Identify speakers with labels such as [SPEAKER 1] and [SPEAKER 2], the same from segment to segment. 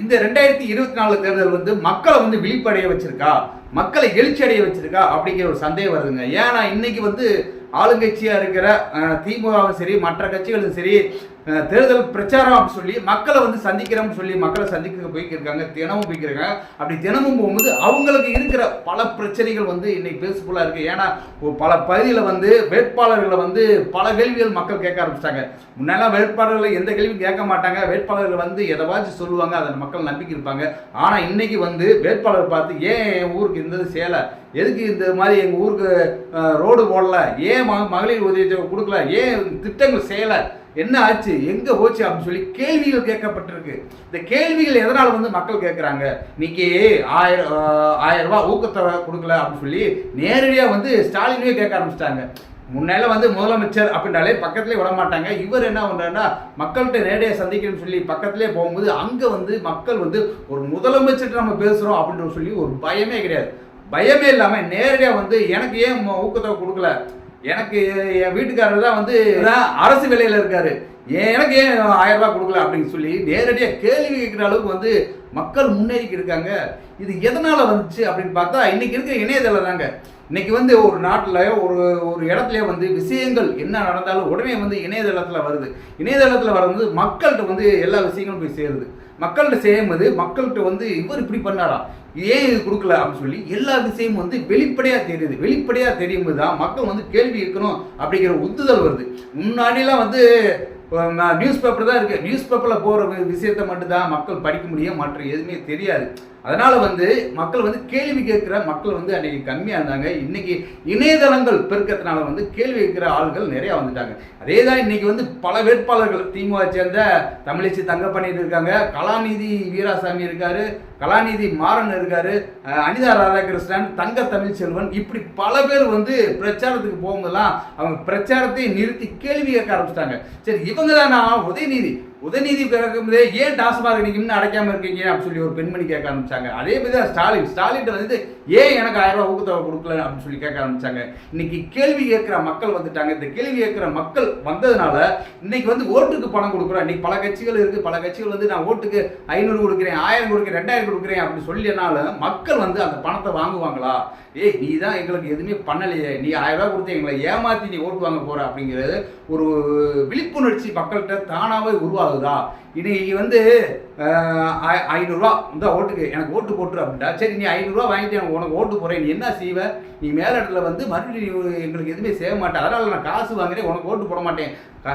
[SPEAKER 1] இந்த ரெண்டாயிரத்தி இருபத்தி நாலு தேர்தல் வந்து மக்களை வந்து விழிப்படைய வச்சிருக்கா? மக்களை எழுச்சி அடைய வச்சிருக்கா? அப்படிங்கிற ஒரு சந்தேகம் வருதுங்க. ஏன்னா இன்னைக்கு வந்து ஆளுங்கட்சியாக இருக்கிற திமுகவும் சரி மற்ற கட்சிகளும் சரி தேர்தல் பிரச்சாரம் அப்படின்னு சொல்லி மக்களை வந்து சந்திக்கிறோம்னு சொல்லி மக்களை சந்திக்க போய்க்கிருக்காங்க தினமும் போய்க்கிருக்காங்க. அப்படி தினமும் போகும்போது அவங்களுக்கு இருக்கிற பல பிரச்சனைகள் வந்து இன்னைக்கு பேசுபுல்லாக இருக்குது ஏன்னா பல பகுதியில் வந்து வேட்பாளர்களை வந்து பல கேள்விகள் மக்கள் கேட்க ஆரம்பிச்சிட்டாங்க. முன்னெல்லாம் வேட்பாளர்களை எந்த கேள்வியும் கேட்க மாட்டாங்க. வேட்பாளர்கள் வந்து எதவாச்சும் சொல்லுவாங்க அதை மக்கள் நம்பிக்கை இருப்பாங்க. ஆனால் இன்னைக்கு வந்து வேட்பாளர் பார்த்து ஏன் என் ஊருக்கு இந்த சேலை எதுக்கு இந்த மாதிரி எங்கள் ஊருக்கு ரோடு போடல? ஏன் ஏன் மகளிர் உதவி கொடுக்கல? ஏன் திட்டங்கள் செய்யலை? என்ன ஆச்சு? எங்கே போச்சு அப்படின்னு சொல்லி கேள்விகள் கேட்கப்பட்டிருக்கு. இந்த கேள்விகள் எதனால் வந்து மக்கள் கேட்குறாங்க? இன்னைக்கு ஆயிரம் ஆயிரம் ரூபாய் ஊக்கத்தொகை கொடுக்கல அப்படின்னு சொல்லி நேரடியாக வந்து ஸ்டாலினே கேட்க ஆரம்பிச்சிட்டாங்க. முன்னால வந்து முதலமைச்சர் அப்படின்னாலே பக்கத்துலேயே விட மாட்டாங்க. இவர் என்ன பண்ணுறாருன்னா மக்கள்கிட்ட நேரடியாக சந்திக்கணும்னு சொல்லி பக்கத்துலேயே போகும்போது அங்கே வந்து மக்கள் வந்து ஒரு முதலமைச்சர்கிட்ட நம்ம பேசுகிறோம் அப்படின்னு சொல்லி ஒரு பயமே கிடையாது. பயமே இல்லாமல் நேரடியாக வந்து எனக்கு ஏன் ஊக்கத்தொகை கொடுக்கல? எனக்கு என் வீட்டுக்காரர் தான் வந்து அரசு வேலையில் இருக்காரு. ஏன் எனக்கு ஏன் ஆயிரம் ரூபாய் கொடுக்கல அப்படின்னு சொல்லி நேரடியாக கேள்வி கேட்குற அளவுக்கு வந்து மக்கள் முன்னேறிக்கு இருக்காங்க. இது எதனால் வந்துச்சு அப்படின்னு பார்த்தா இன்றைக்கி இருக்கிற இணையதளம் தாங்க. இன்னைக்கு வந்து ஒரு நாட்டில் ஒரு ஒரு இடத்துல வந்து விஷயங்கள் என்ன நடந்தாலும் உடனே வந்து இணையதளத்தில் வருது. இணையதளத்தில் வருது மக்கள்கிட்ட வந்து எல்லா விஷயங்களும் போய் சேருது. மக்கள்கிட்ட சேரும்போது மக்கள்கிட்ட வந்து இவர் இப்படி பண்ணாரா? ஏன் இது கொடுக்கல அப்படின்னு சொல்லி எல்லா விஷயமும் வந்து வெளிப்படையாக தெரியுது. வெளிப்படையாக தெரியும் போது தான் மக்கள் வந்து கேள்வி இருக்கணும் அப்படிங்கிற உந்துதல் வருது. முன்னாடிலாம் வந்து நியூஸ் பேப்பர் தான் இருக்குது நியூஸ் பேப்பரில் போகிற விஷயத்தை மட்டும்தான் மக்கள் படிக்க முடியும் மற்ற எதுவுமே தெரியாது. அதனால வந்து மக்கள் வந்து கேள்வி கேட்குற மக்கள் வந்து அன்னைக்கு கம்மியாக இருந்தாங்க. இன்னைக்கு இணையதளங்கள் பெருக்கிறதுனால வந்து கேள்வி கேட்கிற ஆள்கள் நிறையா வந்துட்டாங்க. அதே தான் இன்னைக்கு வந்து பல வேட்பாளர்கள் திமுக சேர்ந்த தமிழிசை தங்கப்பண்ணிட்டு இருக்காங்க கலாநிதி வீராசாமி இருக்காரு கலாநிதி மாறன் இருக்காரு அனிதா ராதாகிருஷ்ணன் தங்க தமிழ்ச்செல்வன் இப்படி பல பேர் வந்து பிரச்சாரத்துக்கு போகும்போதெல்லாம் அவங்க பிரச்சாரத்தை நிறுத்தி கேள்வி கேட்க ஆரம்பிச்சிட்டாங்க. சரி இவங்க தானா உதயநிதி. உதயநிதி பிறக்கும்போதே ஏன் டாஸ்மாக் நீங்கள் இன்னும் அடைக்காம இருக்கீங்க? அப்படின்னு சொல்லி ஒரு பெண்மணி கேட்க ஆரம்பிச்சாங்க. அதே மாதிரி தான் ஸ்டாலின். ஸ்டாலின் வந்து ஏன் எனக்கு ஆயிரம் ரூபாய் ஊக்கத்தொகை கொடுக்கல? அப்படின்னு சொல்லி கேட்க ஆரம்பிச்சாங்க. இன்னைக்கு கேள்வி கேட்கிற மக்கள் வந்துட்டாங்க. இந்த கேள்வி கேட்கிற மக்கள் வந்ததுனால இன்னைக்கு வந்து ஓட்டுக்கு பணம் கொடுக்குறோம். இன்னைக்கு பல கட்சிகள் இருக்கு. பல கட்சிகள் வந்து நான் ஓட்டுக்கு ஐநூறு கொடுக்குறேன் ஆயிரம் கொடுக்குறேன் ரெண்டாயிரம் கொடுக்குறேன் அப்படின்னு சொல்லினால மக்கள் வந்து அந்த பணத்தை வாங்குவாங்களா? ஏய் நீ தான் எங்களுக்கு எதுவுமே பண்ணலையே. நீ ஆயிரம் ரூபாய் கொடுத்து எங்களை ஏமாத்தி நீ ஓட்டு வாங்க போற அப்படிங்கிறது ஒரு விழிப்புணர்ச்சி மக்கள்கிட்ட தானாவே ஆகுதா? இனி வந்து ஐ- ஐநூறுரூவா இந்த ஓட்டுக்கு எனக்கு ஓட்டு போட்டுரு அப்படின்ட்டா சரி நீ ஐநூறுரூவா வாங்கிட்டு எனக்கு உனக்கு ஓட்டு போகிறேன் நீ என்ன செய்வ? நீ மேல இடத்துல வந்து மறுபடியும் நீ எங்களுக்கு எதுவுமே செய்ய மாட்டேன் அதனால் நான் காசு வாங்குறேன் உனக்கு ஓட்டு போட மாட்டேன்.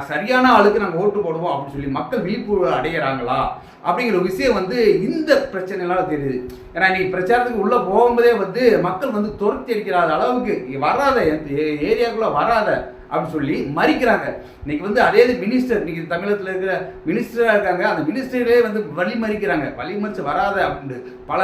[SPEAKER 1] சரியான ஆளுக்கு நாங்கள் ஓட்டு போடுவோம் அப்படின்னு சொல்லி மக்கள் விழிப்புணர்வு அடைகிறாங்களா அப்படிங்கிற விஷயம் வந்து இந்த பிரச்சனைனால தெரியுது. ஏன்னா நீ பிரச்சாரத்துக்கு உள்ள போகும்போதே வந்து மக்கள் வந்து துரத்தி அடிக்கிற அளவுக்கு வராத ஏ- ஏரியாக்குள்ள வராத அப்படின்னு சொல்லி மறிக்கிறாங்க. இன்னைக்கு வந்து அதே இது மினிஸ்டர் இன்னைக்கு தமிழகத்தில் இருக்கிற மினிஸ்டராக இருக்காங்க. அந்த மினிஸ்டரே வந்து வழி மறிக்கிறாங்க. வழி மறிச்சு வராத அப்படின்ட்டு பல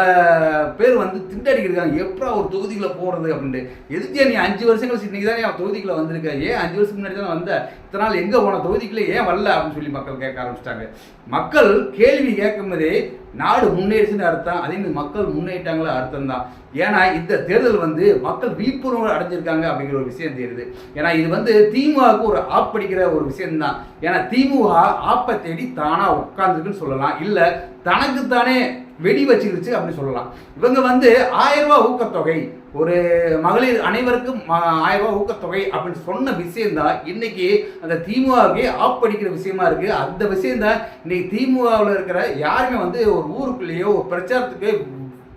[SPEAKER 1] பேர் வந்து திண்டடிக்கிறாங்க எப்படா ஒரு தொகுதிக்குள்ள போறது அப்படின்ட்டு. எதுக்கே நீ அஞ்சு வருஷம் கழிச்சு இன்னைக்கு தானே அவன் தொகுதிக்குள்ள வந்திருக்க? ஏன் அஞ்சு வருஷத்துக்கு முன்னாடி தானே வந்த? இத்தனை நாள் எங்கே போன? தொகுதிக்குள்ளே ஏன் வரல? அப்படின்னு சொல்லி மக்கள் கேட்க ஆரம்பிச்சிட்டாங்க. மக்கள் கேள்வி கேட்கும்போதே நாடு முன்னேறிச்சுன்னு அர்த்தம். அதே மாதிரி மக்கள் முன்னேறிட்டாங்களா அர்த்தம் தான் ஏன்னா இந்த தேர்தல் வந்து மக்கள் விழிப்புணர்வு அடைஞ்சிருக்காங்க அப்படிங்கிற ஒரு விஷயம் தெரியுது. ஏன்னா இது வந்து திமுகவுக்கு ஒரு ஆப்படிக்கிற ஒரு விஷயம் தான் ஏன்னா திமுக ஆப்பை தேடி தானா உட்கார்ந்துருக்குன்னு சொல்லலாம். இல்லை தனக்குத்தானே வெடி வச்சுக்கிடுச்சு அப்படின்னு சொல்லலாம். இவங்க வந்து ஆயிரம் ரூபா ஊக்கத்தொகை. ஒரு மகளிர் அனைவருக்கும் ஆயிரம் ரூபாய் ஊக்கத்தொகை அப்படின்னு சொன்ன விஷயம்தான். இன்னைக்கு அந்த திமுகவுக்கே ஆப்படிக்கிற விஷயமா இருக்கு. அந்த விஷயம்தான் இன்னைக்கு திமுகவில் இருக்கிற யாருமே வந்து ஒரு ஊருக்குள்ளேயோ ஒரு பிரச்சாரத்துக்கு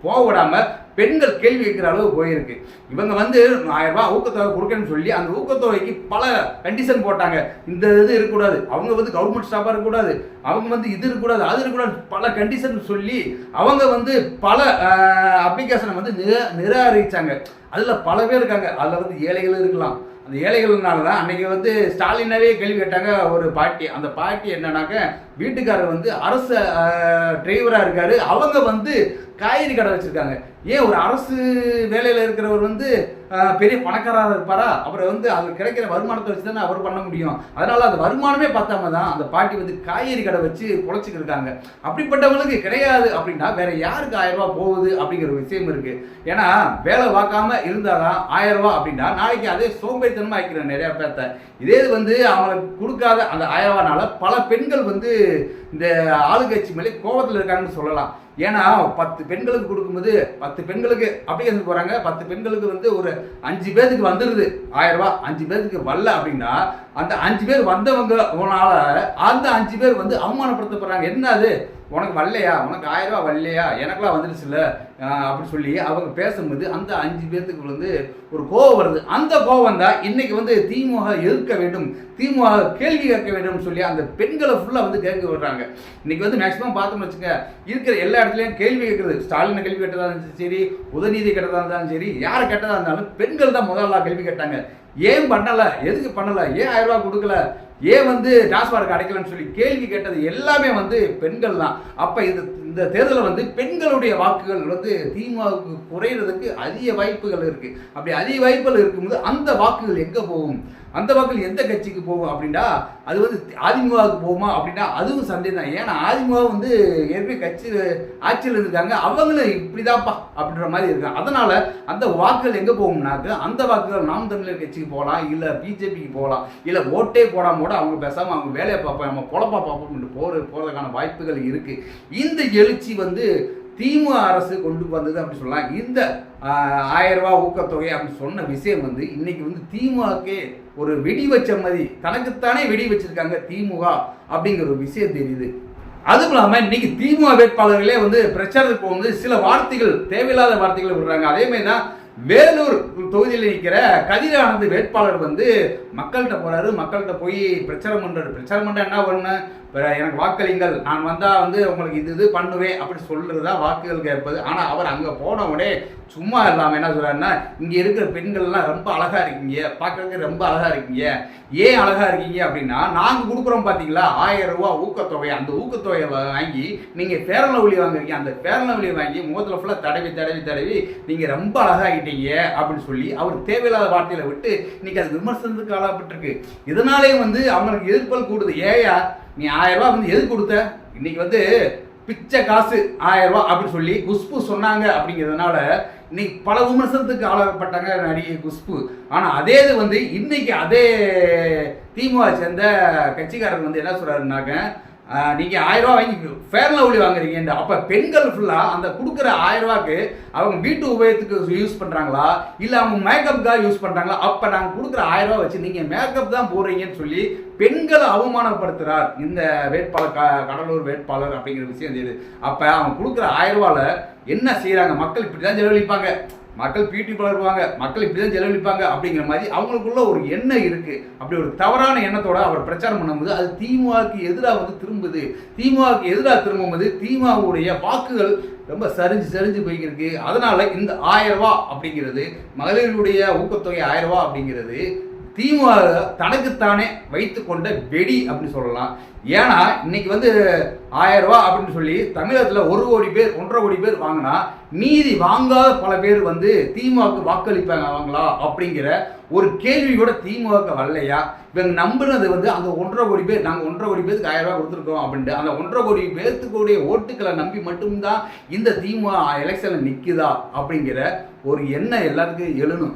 [SPEAKER 1] போக விடாமல் பெண்கள் கேள்வி கேட்குற அளவு போயிருக்கு. இவங்க வந்து ஆயிரம் ரூபாய் ஊக்கத்தொகை கொடுக்கணும்னு சொல்லி அந்த ஊக்கத்தொகைக்கு பல கண்டிஷன் போட்டாங்க. இந்த இது இருக்கக்கூடாது. அவங்க வந்து கவர்மெண்ட் ஸ்டாஃபாக இருக்கக்கூடாது. அவங்க வந்து இது இருக்கக்கூடாது அது இருக்கக்கூடாது பல கண்டிஷன் சொல்லி அவங்க வந்து பல அப்ளிகேஷனை வந்து நிரா நிராகரிச்சாங்க. அதில் பல பேர் இருக்காங்க. அதில் வந்து ஏழைகள் இருக்கலாம். அந்த ஏழைகள்னால தான் அன்றைக்கி வந்து ஸ்டாலினாவே கேள்வி கேட்டாங்க ஒரு பாட்டி. அந்த பாட்டி என்னன்னாக்க வீட்டுக்காரர் வந்து அரசு டிரைவராக இருக்காரு. அவங்க வந்து காய்கறி கடை வச்சுருக்காங்க. ஏன் ஒரு அரசு வேலையில் இருக்கிறவர் வந்து பெரிய பணக்காரராக இருப்பாரா? அப்புறம் வந்து அவர் கிடைக்கிற வருமானத்தை வச்சு தானே அவர் பண்ண முடியும். அதனால அந்த வருமானமே பார்த்தாம தான் அந்த பாட்டி வந்து காய்கறி கடை வச்சு குழச்சிக்கிருக்காங்க அப்படிப்பட்டவங்களுக்கு கிடையாது அப்படின்னா வேற யாருக்கு ஆயிரம் ரூபா போகுது அப்படிங்கிற ஒரு விஷயம் இருக்கு. ஏன்னா வேலை பார்க்காம இருந்தாதான் ஆயிரம் ரூபா அப்படின்னா நாளைக்கு அதே சோம்பேறித்தனமாக ஆக்கிற நிறையா பேர்த்த. இதே இது வந்து அவங்களுக்கு கொடுக்காத அந்த ஆயிரம் ரூபானால பல பெண்கள் வந்து இந்த ஆளுங்கட்சி மேலே கோபத்தில் இருக்காங்கன்னு சொல்லலாம். ஏன்னா பத்து பெண்களுக்கு கொடுக்கும்போது பத்து பெண்களுக்கு அப்படியே இருந்து போகிறாங்க பத்து பெண்களுக்கு வந்து ஒரு அஞ்சு பேருக்கு வந்துடுது ஆயிரம் அஞ்சு பேருக்கு வரல அப்படின்னா அந்த அஞ்சு பேர் வந்தவங்க உனால அந்த அஞ்சு பேர் வந்து அவமானப்படுத்தப்படுறாங்க. என்ன அது? உனக்கு வரலையா உனக்கு ஆயிரம் வரலையா எனக்கெல்லாம் வந்துடுச்சு இல்லை அப்படின்னு சொல்லி அவங்க பேசும்போது அந்த அஞ்சு பேர்த்துக்கு வந்து ஒரு கோவம் வருது. அந்த கோவம் தான் இன்னைக்கு வந்து திமுக எதிர்க்க வேண்டும் திமுக கேள்வி கேட்க வேண்டும் சொல்லி அந்த பெண்களை ஃபுல்லாக வந்து கேட்க விடுறாங்க. இன்னைக்கு வந்து மேக்ஸிமம் பார்த்தோம்னு வச்சுங்க இருக்கிற எல்லா இடத்துலையும் கேள்வி கேட்குறது. ஸ்டாலின் கேள்வி கேட்டதாக இருந்தாலும் சரி உதயநிதி கேட்டதாக இருந்தாலும் சரி யார் கேட்டதாக இருந்தாலும் பெண்கள் தான் முதல்ல கேள்வி கேட்டாங்க. ஏன் பண்ணலை? எதுக்கு பண்ணலை? ஏன் ஆயிரம் ரூபா கொடுக்கல? ஏன் வந்து டாஸ்மார்க் அடைக்கலன்னு சொல்லி கேள்வி கேட்டது எல்லாமே வந்து பெண்கள் தான். அப்போ இது இந்த தேர்தலில் வந்து பெண்களுடைய வாக்குகள் வந்து திமுகவுக்கு குறையிறதுக்கு அதிக வாய்ப்புகள் இருக்குது அப்படி அதிக வாய்ப்புகள் இருக்கும்போது அந்த வாக்குகள் எங்கே போகும்? அந்த மக்கள் எந்த கட்சிக்கு போகும் அப்படின்னா அது வந்து அதிமுகவுக்கு போகுமா அப்படின்னா அதுவும் சந்தேகம் தான் ஏன்னா அதிமுக வந்து ஏற்கனவே கட்சி ஆட்சியில் இருக்காங்க. அவங்களும் இப்படிதான்ப்பா அப்படின்ற மாதிரி இருக்காங்க. அதனால அந்த வாக்குகள் எங்கே போகும்னாக்க அந்த வாக்குகள் நாம் தமிழர் கட்சிக்கு போகலாம் இல்லை பிஜேபிக்கு போகலாம் இல்லை ஓட்டே போடாம கூட அவங்க பேசாமல் அவங்க வேலையை பார்ப்போம் நம்ம பொழப்பா பார்ப்போம் போகிற போகிறதுக்கான வாய்ப்புகள் இருக்குது இந்த எழுச்சி வந்து திமுக அரசு கொண்டு வந்தது அப்படின்னு சொல்லலாம். இந்த ஆயிரரூபா ஆயிரம் ஊக்கத்தொகை அப்படின்னு சொன்ன விஷயம் வந்து இன்னைக்கு வந்து திமுகக்கே ஒரு வெடி வச்ச மாதிரி தனக்குத்தானே வெடி வச்சிருக்காங்க திமுக அப்படிங்கிற ஒரு விஷயம் தெரியுது. அதுவும் இல்லாமல் இன்னைக்கு திமுக வேட்பாளர்களே வந்து பிரச்சாரத்துக்கு போகும்போது சில வார்த்தைகள் தேவையில்லாத வார்த்தைகளை விடுறாங்க. அதே மாதிரி தான் வேலூர் தொகுதியில் நிற்கிற கதிரானந்த் வேட்பாளர் வந்து மக்கள்கிட்ட போறாரு. மக்கள்கிட்ட போய் பிரச்சாரம் பண்றாரு. பிரச்சாரம் பண்ண என்ன பண்ணு எனக்கு வாக்களிங்கள். நான் வந்தால் வந்து உங்களுக்கு இது இது பண்ணுவேன் அப்படி சொல்கிறதா வாக்குகள் கேட்பது. ஆனால் அவர் அங்கே போன உடனே சும்மா இல்லாமல் என்ன சொல்கிறாருன்னா இங்கே இருக்கிற பெண்கள்லாம் ரொம்ப அழகாக இருக்கீங்க. பார்க்குறதுக்கு ரொம்ப அழகாக இருக்கீங்க. ஏன் அழகாக இருக்கீங்க? அப்படின்னா நாங்கள் கொடுக்குறோம் பார்த்தீங்களா ஆயிரம் ரூபா ஊக்கத்தொகை. அந்த ஊக்கத்தொகையை வாங்கி நீங்கள் பேரன் ஒளி வாங்கிருக்கீங்க அந்த பேரன் ஒளி வாங்கி முகத்தில் ஃபுல்லாக தடவி தடவி தடவி நீங்கள் ரொம்ப அழகாகிட்டீங்க அப்படின்னு சொல்லி அவர் தேவையில்லாத வார்த்தையில விட்டு இன்னைக்கு அது விமர்சனத்துக்கு ஆளாகப்பட்டிருக்கு. இதனாலே வந்து அவங்களுக்கு எதிர்ப்பல் கூடுது. ஏயா நீ ஆயிரம் வந்து எது கொடுத்த? இன்னைக்கு வந்து பிச்சை காசு ஆயிரம் ரூபா அப்படின்னு சொல்லி குஷ்பு சொன்னாங்க அப்படிங்கிறதுனால இன்னைக்கு பல விமர்சனத்துக்கு ஆளப்பட்டாங்க நடிகை குஷ்பு. ஆனால் அதே இது வந்து இன்னைக்கு அதே திமுக சேர்ந்த கட்சிக்காரர் வந்து என்ன சொல்றாருன்னாக்க நீங்கள் ஆயிரரூவா வாங்கி ஃபேர்ல லவ்லி வாங்குறீங்க அப்போ பெண்கள் ஃபுல்லாக அந்த கொடுக்குற ஆயிரரூவாக்கு அவங்க வீட்டு உபயோகத்துக்கு யூஸ் பண்ணுறாங்களா இல்லை அவங்க மேக்கப்புக்காக யூஸ் பண்ணுறாங்களா அப்போ நாங்கள் கொடுக்குற ஆயிரரூவா வச்சு நீங்கள் மேக்கப் தான் போடுறீங்கன்னு சொல்லி பெண்களை அவமானப்படுத்துகிறார் இந்த வேட்பாளர் க- கடலூர் வேட்பாளர் அப்படிங்கிற விஷயம் தெரியுது. அப்போ அவங்க கொடுக்குற ஆயிரரூவாவில் என்ன செய்கிறாங்க மக்கள் இப்படி தான் செலவழிப்பாங்க. மக்கள் பியூட்டி வளருவாங்க மக்கள் இப்படிதான் செலவழிப்பாங்க அப்படிங்கிற மாதிரி அவங்களுக்குள்ள ஒரு எண்ணம் இருக்கு. அப்படி ஒரு தவறான எண்ணத்தோட அவர் பிரச்சாரம் பண்ணும்போது அது திமுகவுக்கு எதிராக வந்து திரும்புது. திமுகவுக்கு எதிராக திரும்பும்போது திமுகவுடைய வாக்குகள் ரொம்ப சரிஞ்சு சரிஞ்சு போய்க்கிருக்கு. அதனால இந்த ஆயிரம் ரூபா அப்படிங்கிறது மகளிருடைய ஊக்கத்தொகை ஆயிரம் ரூபா அப்படிங்கிறது திமுக தனக்குத்தானே வைத்துக்கொண்ட வெடி அப்படின்னு சொல்லலாம். ஏன்னா இன்னைக்கு வந்து ஆயிரம் ரூபா அப்படின்னு சொல்லி தமிழகத்தில் ஒரு கோடி பேர் ஒன்றரை கோடி பேர் வாங்கினா மீதி வாங்காத பல பேர் வந்து திமுகவுக்கு வாக்களிப்பாங்க அவங்களா அப்படிங்கிற ஒரு கேள்வி கூட வரலையா? இவங்க நம்புனது வந்து அந்த ஒன்றரை கோடி பேர் நாங்கள் ஒன்றரை கோடி பேருக்கு ஆயிரம் ரூபா கொடுத்துருக்கோம் அப்படின்ட்டு அந்த ஒன்றரை கோடி பேர்த்துக்குடைய ஓட்டுக்களை நம்பி மட்டும்தான் இந்த திமுக எலெக்ஷனில் நிற்குதா அப்படிங்கிற ஒரு எண்ணம் எல்லாத்துக்கும் எழுணும்.